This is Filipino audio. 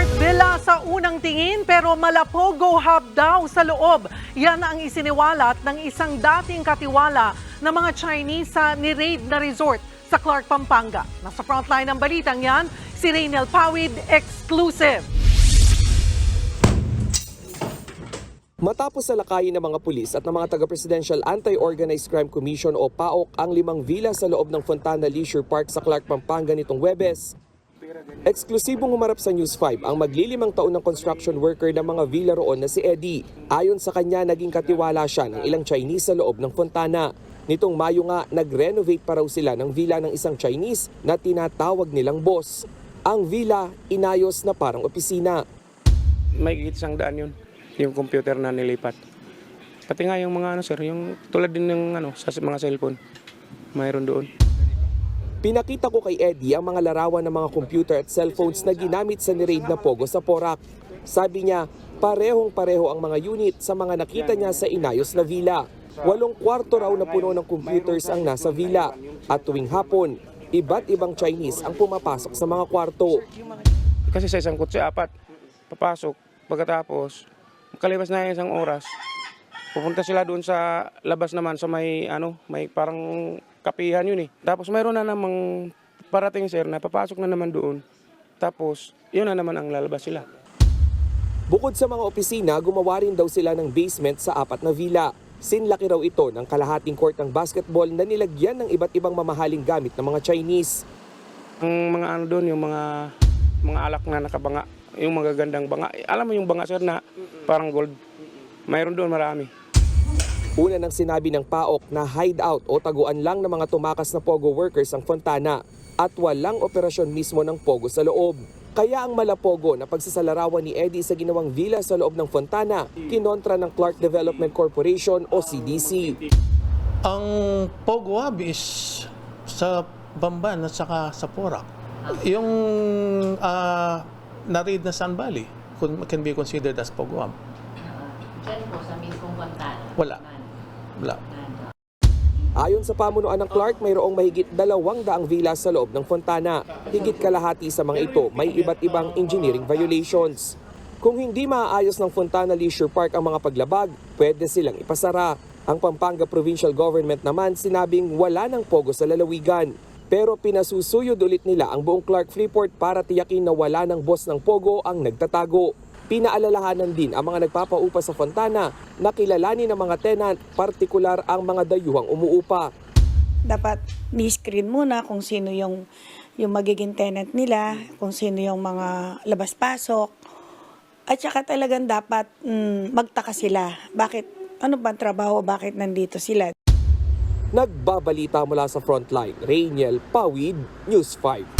Resort Villa sa unang tingin pero malapogo hub daw sa loob. Yan ang isiniwalat ng isang dating katiwala ng mga Chinese sa ni-raid na resort sa Clark, Pampanga. Nasa frontline ng balitang yan, si Raynel Pawid, exclusive. Matapos salakayin ng mga pulis at ng mga taga-Presidential Anti-Organized Crime Commission o PAOK ang limang villa sa loob ng Fontana Leisure Park sa Clark, Pampanga nitong Webes, eksklusibong umarap sa News 5 ang maglilimang taon ng construction worker ng mga villa roon na si Eddie. Ayon sa kanya, naging katiwala siya ng ilang Chinese sa loob ng Fontana. Nitong Mayo nga, nag-renovate pa raw sila ng villa ng isang Chinese na tinatawag nilang boss. Ang villa, inayos na parang opisina. may gigit isang daan yun, yung computer na nilipat. Pati nga yung mga ano sir, yung tulad din ng ano, sa mga cellphone, mayroon doon. Pinakita ko kay Eddie ang mga larawan ng mga computer at cellphones na ginamit sa niraid na Pogo sa Porac. Sabi niya, parehong pareho ang mga unit sa mga nakita niya sa inayos na villa. Walong kwarto raw na puno ng computers ang nasa villa. At tuwing hapon, iba't ibang Chinese ang pumapasok sa mga kwarto. Kasi sa isang kutsi, apat, papasok, pagkatapos, kalibas na isang oras, pupunta sila doon sa labas naman sa may ano, may parang kapihan yun eh. Tapos mayroon na namang parating sir na papasok na naman doon. Tapos, yun na naman ang lalabas sila. Bukod sa mga opisina, gumawa rin daw sila ng basement sa apat na villa. Sinlaki raw ito ng kalahating court ng basketball na nilagyan ng iba't ibang mamahaling gamit ng mga Chinese. Ang mga ano doon, yung mga mga alak na nakabanga, yung mga gandang banga. Alam mo yung banga sir na parang gold. Mayroon doon marami. Una nang sinabi ng PAOK na hideout o taguan lang ng mga tumakas na POGO workers ang Fontana at walang operasyon mismo ng POGO sa loob. Kaya ang malapogo na pagsasalarawan ni Eddie sa ginawang villa sa loob ng Fontana, kinontra ng Clark Development Corporation o CDC. Ang Pogo Hub is sa Bamban at saka sa Porac. Yung ah, na-raid na Sun Valley can be considered as Pogo Hub. Diyan po sa mismong Fontana. Wala. Wala. Ayon sa pamunuan ng Clark, mayroong mahigit dalawang daang villa sa loob ng Fontana. Higit kalahati sa mga ito may iba't ibang engineering violations. Kung hindi maaayos ng Fontana Leisure Park ang mga paglabag, pwede silang ipasara. Ang Pampanga Provincial Government naman sinabing wala ng pogo sa lalawigan. Pero pinasusuyod ulit nila ang buong Clark Freeport para tiyakin na wala ng boss ng pogo ang nagtatago. Pinaalalahanan din ang mga nagpapaupa sa Fontana na kilalanin ng mga tenant, partikular ang mga dayuhang umuupa. dapat ni-screen muna kung sino yung yung magiging tenant nila, kung sino yung mga labas-pasok. At saka talagang dapat mm, magtaka sila. Bakit, ano ba trabaho, bakit nandito sila? Nagbabalita mula sa frontline, Rainiel Pawid, News 5.